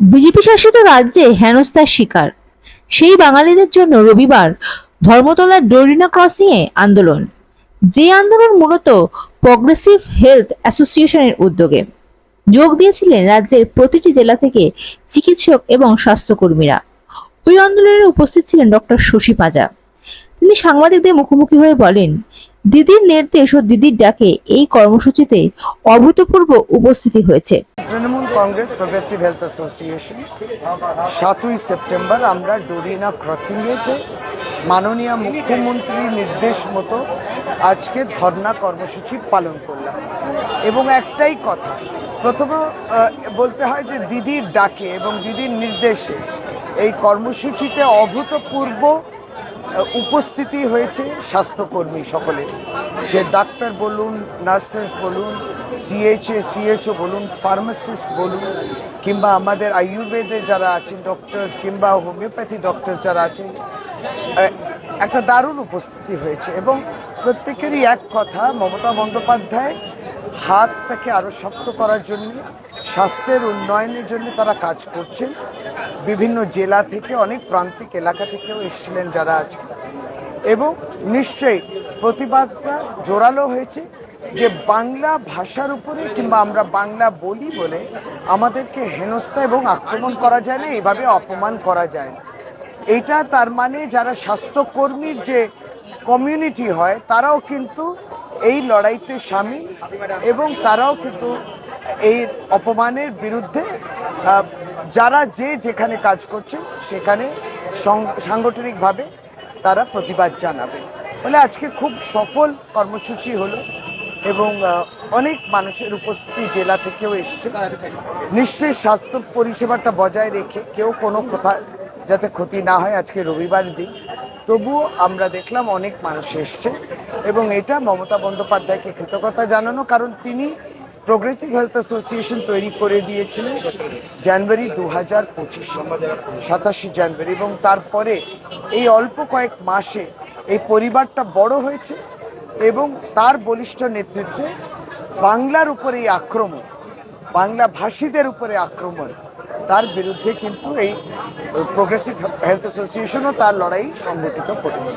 BJP শাসিত রাজ্যে হেনস্থার শিকার। সেই বাঙালিদের জন্য রবিবার ধর্মতলার ডোরিনা ক্রসিং এ আন্দোলন, যে আন্দোলন মূলত প্রগ্রেসিভ হেলথ অ্যাসোসিয়েশনের উদ্যোগে। যোগ দিয়েছিলেন রাজ্যের প্রতিটি জেলা থেকে চিকিৎসক এবং স্বাস্থ্যকর্মীরা। ওই আন্দোলনে উপস্থিত ছিলেন ডক্টর শশী পাজা। তিনি সাংবাদিকদের মুখোমুখি হয়ে বলেন দিদির নির্দেশ ও দিদির ডাকে এই কর্মসূচিতে অভূতপূর্ব উপস্থিতি হয়েছে। Trinamool Congress progressive health association সাতই সেপ্টেম্বর আমরা ডোরিনা ক্রসিংয়েতে মাননীয় মুখ্যমন্ত্রীর নির্দেশ মতো আজকে ধর্না কর্মসূচি পালন করলাম। এবং একটাই কথা, প্রথম বলতে হয় যে দিদির ডাকে এবং দিদির নির্দেশে এই কর্মসূচিতে অভূতপূর্ব উপস্থিতি হয়েছে স্বাস্থ্যকর্মী সকলের যে ডাক্তার বলুন, নার্সেস বলুন সিএইচএ সিএইচও বলুন, ফার্মাসিস্ট বলুন, কিংবা আমাদের আয়ুর্বেদে যারা আছেন ডক্টরস কিংবা হোমিওপ্যাথি ডক্টরস যারা আছেন একটা দারুণ উপস্থিতি হয়েছে। এবং প্রত্যেকেরই এক কথা, মমতা বন্দ্যোপাধ্যায় হাতটাকে আরও শক্ত করার জন্য, স্বাস্থ্যের উন্নয়নের জন্য তারা কাজ করছেন। বিভিন্ন জেলা থেকে, অনেক প্রান্তিক এলাকা থেকেও এসেছিলেন যারা আজকে। এবং নিশ্চয়ই প্রতিবাদটা জোরালো হয়েছে যে বাংলা ভাষার উপরে কিংবা আমরা বাংলা বলি বলে আমাদেরকে হেনস্থা এবং আক্রমণ করা যায় না, এভাবে অপমান করা যায় না। এটা তার মানে যারা স্বাস্থ্যকর্মীর যে কমিউনিটি হয়, তারাও কিন্তু এই লড়াইতে সামিল এবং তারাও কিন্তু এই অপমানের বিরুদ্ধে যারা যে যেখানে কাজ করছে সেখানে সাংগঠনিকভাবে তারা প্রতিবাদ জানাবে। ফলে আজকে খুব সফল কর্মসূচি হলো এবং অনেক মানুষের উপস্থিতি জেলা থেকেও এসছে। নিশ্চয়ই স্বাস্থ্য পরিষেবাটা বজায় রেখে কেউ কোনো কোথায় যাতে ক্ষতি না হয় আজকে রবিবার দিন। তবুও আমরা দেখলাম অনেক মানুষ এসছে। এবং এটা মমতা বন্দ্যোপাধ্যায়কে কৃতজ্ঞতা জানানো, কারণ তিনি প্রোগ্রেসিভ হেলথ অ্যাসোসিয়েশন তৈরি করে দিয়েছিলেন জানুয়ারি দু হাজার পঁচিশ, সাতাশে জানুয়ারি এবং তারপরে এই অল্প কয়েক মাসে এই পরিবারটা বড় হয়েছে এবং তার বলিষ্ঠ নেতৃত্বে বাংলার উপরে এই আক্রমণ, বাংলা ভাষীদের উপরে আক্রমণ, তার বিরুদ্ধে কিন্তু এই প্রোগ্রেসিভ হেলথ অ্যাসোসিয়েশনও তার লড়াই সংগঠিত করেছে।